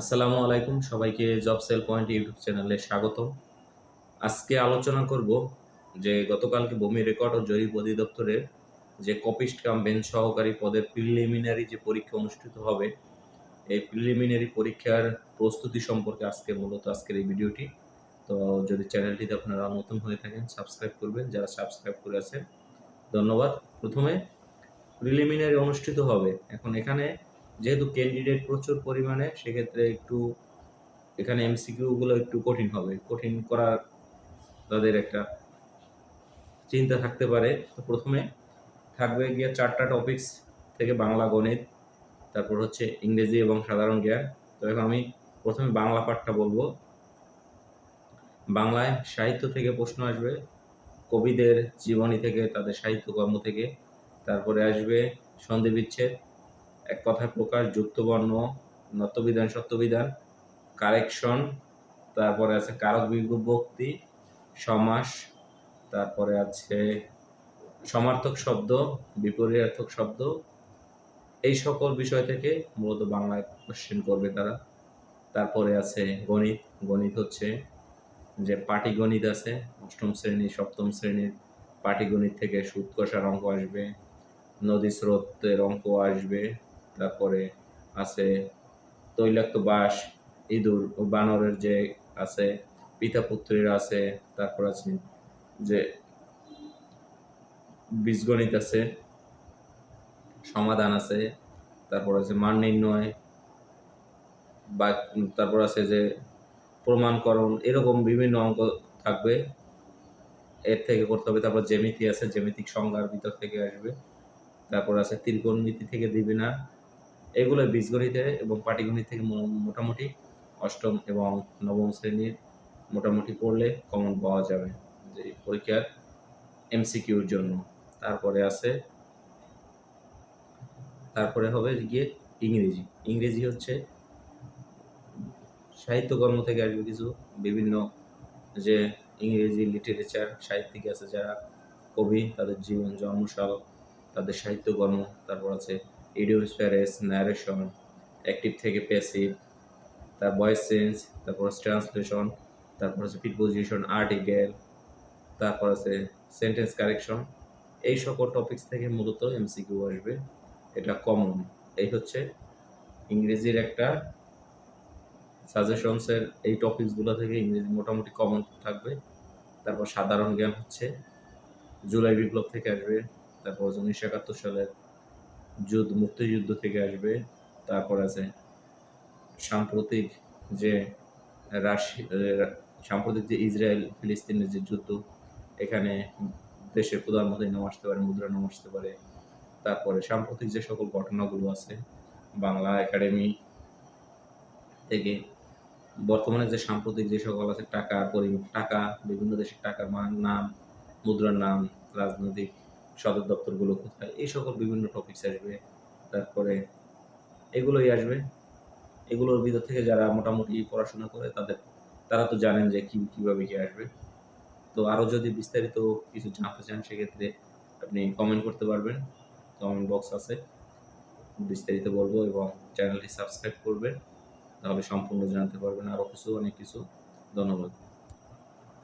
আসসালামু আলাইকুম, সবাইকে জব সেল পয়েন্ট ইউটিউব চ্যানেলে স্বাগত আজকে আলোচনা করব যে গতকালকে ভূমি রেকর্ড ও জরিপ অধিদপ্তরের যে কপিস্ট কাম বেঞ্চ সহকারী পদের প্রিলিমিনারি যে পরীক্ষা অনুষ্ঠিত হবে, এই প্রিলিমিনারি পরীক্ষার প্রস্তুতি সম্পর্কে আজকে মূলত আজকের এই ভিডিওটি। তো যদি চ্যানেলটিতে আপনারা নতুন হয়ে থাকেন, সাবস্ক্রাইব করবেন। যারা সাবস্ক্রাইব করে আছেন, ধন্যবাদ। প্রথমে প্রিলিমিনারি অনুষ্ঠিত হবে। এখন এখানে যেহেতু ক্যান্ডিডেট প্রচুর পরিমাণে, সেক্ষেত্রে একটু এখানে এমসিকিউগুলো একটু কঠিন হবে। কঠিন করার তাদের একটা চিন্তা থাকতে পারে। তো প্রথমে থাকবে গিয়ে চারটা টপিকস থেকে বাংলা গণিত, তারপর হচ্ছে ইংরেজি এবং সাধারণ জ্ঞান। তো এখন আমি প্রথমে বাংলা পাঠটা বলব। বাংলায় সাহিত্য থেকে প্রশ্ন আসবে, কবিদের জীবনী থেকে, তাদের সাহিত্যকর্ম থেকে, তারপরে আসবে সন্ধি বিচ্ছেদ এক কথায় প্রকাশ, যুক্তবর্ণ, নত্যবিধান, সত্যবিধান, কারেকশন, তারপরে আছে কারক বিভক্তি সমাস, তারপরে আছে সমার্থক শব্দ, বিপরীতার্থক শব্দ। এই সকল বিষয় থেকে মূলত বাংলায় কোশ্চেন করবে তারা। তারপরে আছে গণিত। গণিত হচ্ছে যে পাটিগণিত আছে, অষ্টম শ্রেণি, সপ্তম শ্রেণির পাটিগণিত থেকে সুদ কষার অঙ্ক আসবে, নদী স্রোতের অঙ্ক আসবে। তারপরে আছে তৈলাক্ত বাস ইঁদুর ও বানরের যে আছে পিতা পুত্রের আছে, তারপর আছে যে বীজগণিত আছে, সমাধান আছে, তারপর আছে মান নির্ণয়, বা তারপর আছে যে প্রমাণকরণ, এরকম বিভিন্ন অঙ্ক থাকবে। এর থেকে করতে হবে, তারপর জ্যামিতি আছে, জ্যামিতিক সংজ্ঞার ভিতর থেকে আসবে। তারপর আছে ত্রিকোণমিতি থেকে দিবে না। এগুলো বীজগণিতে এবং পাটিগণিত থেকে মোটামুটি অষ্টম এবং নবম শ্রেণির মোটামুটি পড়লে কমন পাওয়া যাবে যে পরীক্ষার এমসিকিউর জন্য। তারপরে আছে, তারপরে হবে গিয়ে ইংরেজি। ইংরেজি হচ্ছে সাহিত্যকর্ম থেকে আসবে কিছু বিভিন্ন যে ইংরেজি লিটারেচার সাহিত্যিক আছে যারা কবি, তাদের জীবন, জন্মসাল, তাদের সাহিত্যকর্ম তারপর আছে ইডিওস্প্যারেস ন্যারেশন অ্যাক্টিভ থেকে প্যাসিভ তার ভয়েস চেঞ্জ তারপর আছে ট্রান্সলেশন তারপর আছে প্রিপোজিশন আর্টিকেল তারপর আছে সেন্টেন্স কারেকশন এই সকল টপিকস থেকে মূলত এমসিকিউ আসবে। এটা কমন এই হচ্ছে ইংরেজির একটা সাজেশনসের এই টপিকসগুলো থেকে ইংরেজি মোটামুটি কমন থাকবে। তারপর সাধারণ জ্ঞান হচ্ছে। জুলাই বিপ্লব থেকে আসবে। তারপর উনিশশো একাত্তর সালের যুদ্ধ, মুক্তিযুদ্ধ থেকে আসবে। তারপর আছে সাম্প্রতিক যে রাশি সাম্প্রতিক যে ইসরায়েল ফিলিস্তিনের যে যুদ্ধ, এখানে দেশের প্রধানমন্ত্রী নাম আসতে পারে, মুদ্রা নাম আসতে পারে। তারপরে সাম্প্রতিক যে সকল ঘটনাগুলো আছে, বাংলা একাডেমি থেকে বর্তমানে যে সাম্প্রতিক যে সকল আছে টাকা পরিমাণ, টাকা, বিভিন্ন দেশের টাকার মান, নাম, মুদ্রার নাম, রাজনৈতিক সদর দপ্তরগুলো কোথায়? এই সকল বিভিন্ন টপিকস আসবে। তারপরে এগুলোই আসবে। এগুলোর ভিতর থেকে যারা মোটামুটি পড়াশোনা করে, তাদের, তারা তো জানেন যে কি, কীভাবে কি আসবে। তো আরও যদি বিস্তারিত কিছু জানতে চান, সেক্ষেত্রে আপনি কমেন্ট করতে পারবেন। কমেন্ট বক্স আছে। বিস্তারিত বলব এবং চ্যানেলটি সাবস্ক্রাইব করবেন। তাহলে সম্পূর্ণ জানতে পারবেন আরও কিছু, অনেক কিছু। ধন্যবাদ।